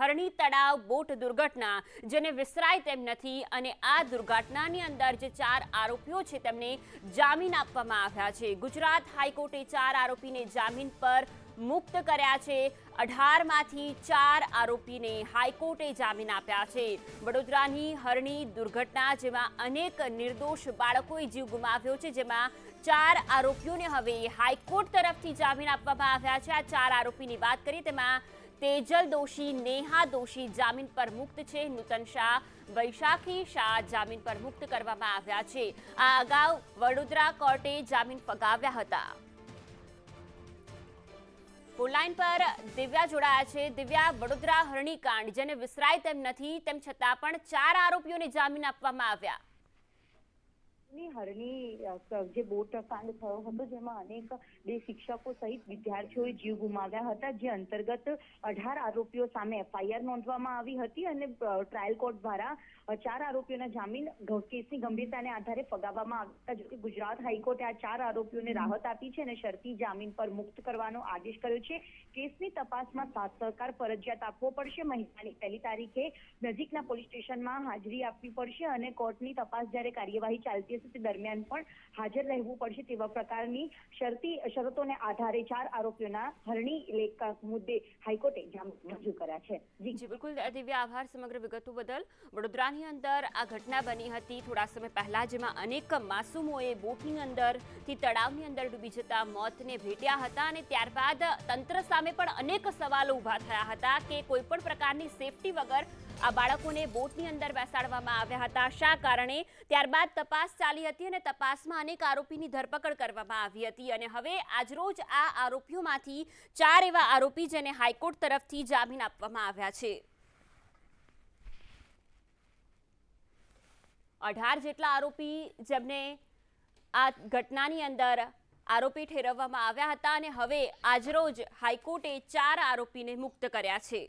હરણી તળાવ, બોટ દુર્ઘટના, જેને વિસરાય તેમ નથી અને આ દુર્ઘટનાની અંદર જે ચાર આરોપીઓ છે તેમને જામીન આપવામાં આવ્યા છે. ગુજરાત હાઈકોર્ટે ચાર આરોપીને જામીન પર મુક્ત કર્યા છે. અઢારમાંથી ચાર આરોપીને હાઈકોર્ટે જામીન આપ્યા છે. વડોદરાની હરણી દુર્ઘટના જેમાં અનેક નિર્દોષ બાળકોએ જીવ ગુમાવ્યો છે, જેમાં ચાર આરોપીઓને હવે હાઈકોર્ટ તરફથી જામીન આપવામાં આવ્યા છે. આ ચાર આરોપીની વાત કરીએ, તેમાં તેજલ દોશી, નેહા દોશી જામીન પર મુક્ત છે. નૂતન શાહ વૈશાખી શાહ જામીન પર મુક્ત કરવામાં આવ્યા છે. આ અગાઉ વડોદરા કોર્ટે જામીન ફગાવ્યા હતા. ફોનલાઈન પર દિવ્યા જોડાયા છે. દિવ્યા વડોદરા હરણીકાંડ, જેને વિસરાય તેમ નથી, તેમ છતાં પણ ચાર આરોપીઓને જામીન આપવામાં આવ્યા. ની હરણી જે બોટ કાંડ થયો હતો, જેમાં અનેક બે શિક્ષકો સહિત વિદ્યાર્થીઓએ જીવ ગુમાવ્યા હતા, જે અંતર્ગત અઢાર આરોપીઓ સામે એફઆઈઆર નોંધવામાં આવી હતી અને ટ્રાયલ કોર્ટ દ્વારા ચાર આરોપીઓના જામીન કેસની ગંભીરતાને આધારે ફગાવવામાં આવ્યા હતા, જોકે ગુજરાત હાઈકોર્ટે આ ચાર આરોપીઓને રાહત આપી છે અને શરતી જામીન પર મુક્ત કરવાનો આદેશ કર્યો છે. કેસની તપાસમાં સાથ સહકાર ફરજિયાત આપવો પડશે, મહિનાની પહેલી તારીખે નજીકના પોલીસ સ્ટેશનમાં હાજરી આપવી પડશે અને કોર્ટની તપાસ જ્યારે કાર્યવાહી ચાલતી હશે તે દરમિયાન પણ હાજર રહેવું પડશે તેવા પ્રકારની શરતી, શરતોને આધારે ચાર આરોપીઓના હરણી લેખ મુદ્દે હાઈકોર્ટે જામીન મંજૂર કર્યા છે. જી. બિલકુલ. દિવ્યા આભાર સમગ્ર વિગતો બદલ. વડોદરાની અંદર આ ઘટના બની હતી થોડા સમય પહેલા જેમાં અનેક માસૂમોએ બોટની અંદરથી તળાવની અંદર ડૂબી જતા મોતને ભેટ્યા હતા અને ત્યારબાદ તંત્ર સામે પણ અનેક સવાલો ઊભા થયા હતા કે કોઈ પણ પ્રકારની સેફટી વગર આ બાળકોને બોટની અંદર બેસાડવામાં આવ્યા હતા. શા કારણે? ત્યારબાદ તપાસ ચાલી હતી અને તપાસમાં અનેક આરોપીની ધરપકડ કરવામાં આવી હતી. અને હવે આજરોજ આ આરોપીઓમાંથી ચાર એવા આરોપી જેને હાઈકોર્ટ તરફથી જામીન આપવામાં આવ્યા છે. અઢાર જેટલા આરોપી જેમને આ ઘટનાની અંદર આરોપી ઠેરવવામાં આવ્યા હતા અને હવે આજરોજ હાઈકોર્ટે ચાર આરોપીને મુક્ત કર્યા છે.